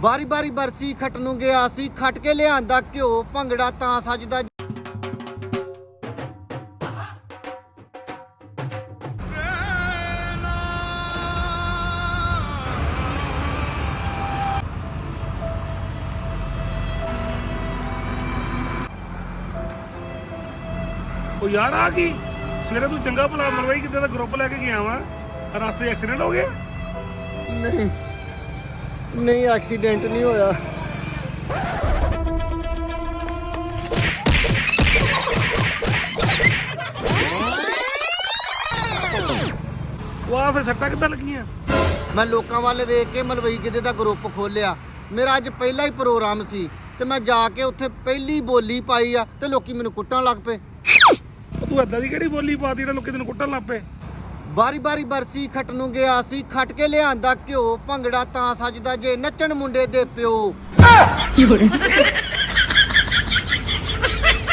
ਬਾਰੀ ਬਰਸੀ ਖੱਟ ਨੂੰ ਗਿਆ ਸੀ ਖੱਟ ਕੇ ਲਿਆਂਦਾ ਘਿਓ ਭੰਗੜਾ ਤਾਂ ਸੱਜਦਾ ਉਹ ਯਾਰ ਆ ਕੀ? ਸਵੇਰੇ ਤੂੰ ਚੰਗਾ ਭਲਾ ਮਰਵਾਈ ਕਿਤੇ ਦਾ ਗਰੁੱਪ ਲੈ ਕੇ ਗਿਆ ਵਾ? ਰਸਤੇ ਐਕਸੀਡੈਂਟ ਹੋ ਗਿਆ? ਨਹੀਂ। ਨਹੀਂ ਐਕਸੀਡੈਂਟ ਨਹੀਂ ਹੋਇਆ। ਆ ਫਿਰ ਸੱਟਾਂ ਕਿੱਦਾਂ ਲੱਗੀਆਂ? ਮੈਂ ਲੋਕਾਂ ਵੱਲ ਵੇਖ ਕੇ ਮਲਵਈ ਕਿਤੇ ਦਾ ਗਰੁੱਪ ਖੋਲਿਆ ਮੇਰਾ ਅੱਜ ਪਹਿਲਾ ਹੀ ਪ੍ਰੋਗਰਾਮ ਸੀ ਤੇ ਮੈਂ ਜਾ ਕੇ ਉੱਥੇ ਪਹਿਲੀ ਬੋਲੀ ਪਾਈ ਆ ਤੇ ਲੋਕੀ ਮੈਨੂੰ ਕੁੱਟਣ ਲੱਗ ਪਏ। ਤੂੰ ਏਦਾਂ ਦੀ ਕਿਹੜੀ ਬੋਲੀ ਪਾਤੀ ਜਿਹੜਾ ਲੋਕੀ ਤੈਨੂੰ ਕੁੱਟਣ ਲੱਗ ਪਏ? ਬਾਰੀ ਬਾਰੀ ਬਰਸੀ ਖੱਟ ਨੂੰ ਗਿਆ ਸੀ, ਖੱਟ ਕੇ ਲਿਆਂਦਾ ਘਿਓ, ਭੰਗੜਾ ਤਾਂ ਸੱਜਦਾ ਜੇ ਨੱਚਣ ਮੁੰਡੇ ਦੇ ਪਿਓ।